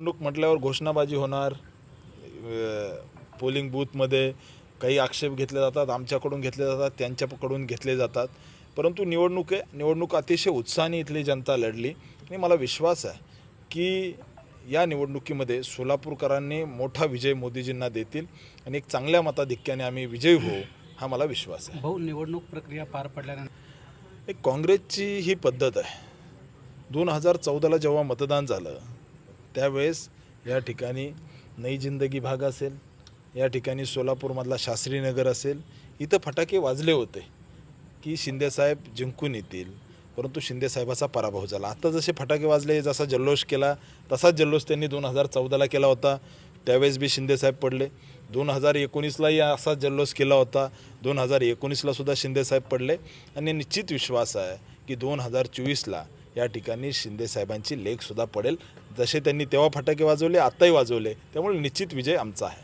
निवडणूक म्हटल्यावर घोषणाबाजी होणार पोलिंग बूथमध्ये काही आक्षेप घेतले जातात आमच्याकडून घेतले जातात त्यांच्याकडून घेतले जातात. परंतु निवडणूक आहे निवडणूक अतिशय उत्साहाने इथली जनता लढली. आणि मला विश्वास आहे की या निवडणुकीमध्ये सोलापूरकरांनी मोठा विजय मोदीजींना देतील आणि एक चांगल्या मताधिक्याने आम्ही विजयी होऊ हा मला विश्वास आहे. भाऊ निवडणूक प्रक्रिया पार पडल्यानंतर? एक काँग्रेसची ही पद्धत आहे. दोन हजार चौदाला जेव्हा मतदान झालं त्यावेळेस या ठिकाणी नई जिंदगी भाग असेल या ठिकाणी सोलापूरमधला शास्त्रीनगर असेल इथं फटाके वाजले होते की शिंदेसाहेब जिंकून येतील. परंतु शिंदेसाहेबाचा पराभव झाला. आता जसे फटाके वाजले जसा जल्लोष केला तसाच जल्लोष त्यांनी दोन हजार चौदाला केला होता. त्यावेळेस बी शिंदेसाहेब पडले. दोन हजार एकोणीसलाही असा जल्लोष केला होता. दोन हजार एकोणीसला सुद्धा शिंदेसाहेब पडले. आणि निश्चित विश्वास आहे की दोन हजार चोवीसला या ठिकाणी शिंदेसाहेबांची लेखसुद्धा पडेल. जसे त्यांनी तेव्हा फटाके वाजवले आत्ताही वाजवले. त्यामुळे निश्चित विजय आमचा आहे.